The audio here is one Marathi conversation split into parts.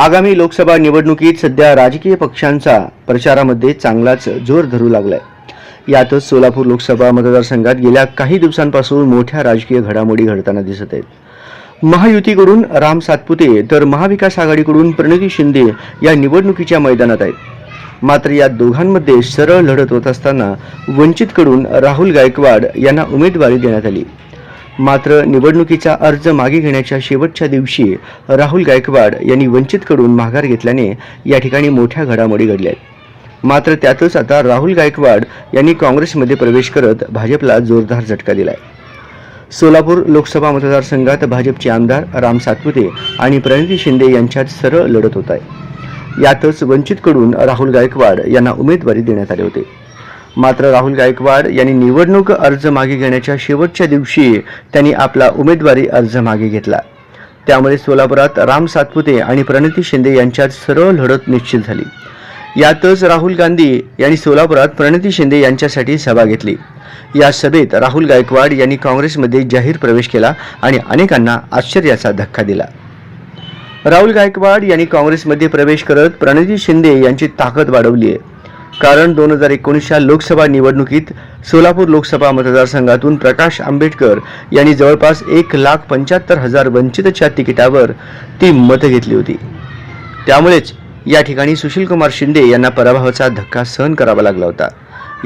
आगामी लोकसभा निवडणुकीत सध्या राजकीय पक्षांचा प्रचारामध्ये चांगलाच जोर धरू लागलाय. यातच सोलापूर लोकसभा मतदारसंघात गेल्या काही दिवसांपासून मोठ्या राजकीय घडामोडी घडताना दिसत आहेत. महायुतीकडून राम सातपुते तर महाविकास आघाडीकडून प्रणिती शिंदे या निवडणुकीच्या मैदानात आहेत. मात्र या दोघांमध्ये सरळ लढत होत असताना वंचितकडून राहुल गायकवाड यांना उमेदवारी देण्यात आली. मात्र निवडणुकीचा अर्ज मागे घेण्याच्या शेवटच्या दिवशी राहुल गायकवाड यांनी वंचितकडून माघार घेतल्याने या ठिकाणी मोठ्या घडामोडी घडल्या आहेत. मात्र त्यातच आता राहुल गायकवाड यांनी काँग्रेसमध्ये प्रवेश करत भाजपला जोरदार झटका दिला आहे सोलापूर लोकसभा मतदारसंघात भाजपचे आमदार राम सातपुते आणि प्रणिती शिंदे यांच्यात सरळ लढत होत आहे. यातच वंचितकडून राहुल गायकवाड यांना उमेदवारी देण्यात आले होते. मात्र राहुल गायकवाड यांनी निवडणूक अर्ज मागे घेण्याच्या शेवटच्या दिवशी त्यांनी आपला उमेदवारी अर्ज मागे घेतला. त्यामुळे सोलापुरात राम सातपुते आणि प्रणिती शिंदे यांच्यात सरळ लढत निश्चित झाली. यातच राहुल गांधी यांनी सोलापुरात प्रणिती शिंदे यांच्यासाठी सभा घेतली. या सभेत राहुल गायकवाड यांनी काँग्रेसमध्ये जाहीर प्रवेश केला आणि अनेकांना आश्चर्याचा धक्का दिला. राहुल गायकवाड यांनी काँग्रेसमध्ये प्रवेश करत प्रणिती शिंदे यांची ताकद वाढवली आहे कारण दोन हजार एकोणीसच्या लोकसभा निवडणुकीत सोलापूर लोकसभा मतदारसंघातून प्रकाश आंबेडकर यांनी जवळपास एक लाख पंच्याहत्तर हजार वंचितच्या तिकिटावर ती मतं घेतली होती. त्यामुळेच या ठिकाणी सुशीलकुमार शिंदे यांना पराभवाचा धक्का सहन करावा लागला होता.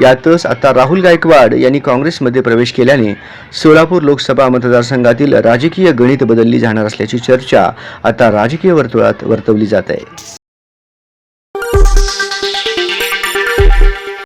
यातच आता राहुल गायकवाड यांनी काँग्रेसमध्ये प्रवेश केल्याने सोलापूर लोकसभा मतदारसंघातील राजकीय गणित बदलली जाणार असल्याची चर्चा आता राजकीय वर्तुळात वर्तवली जात आहे.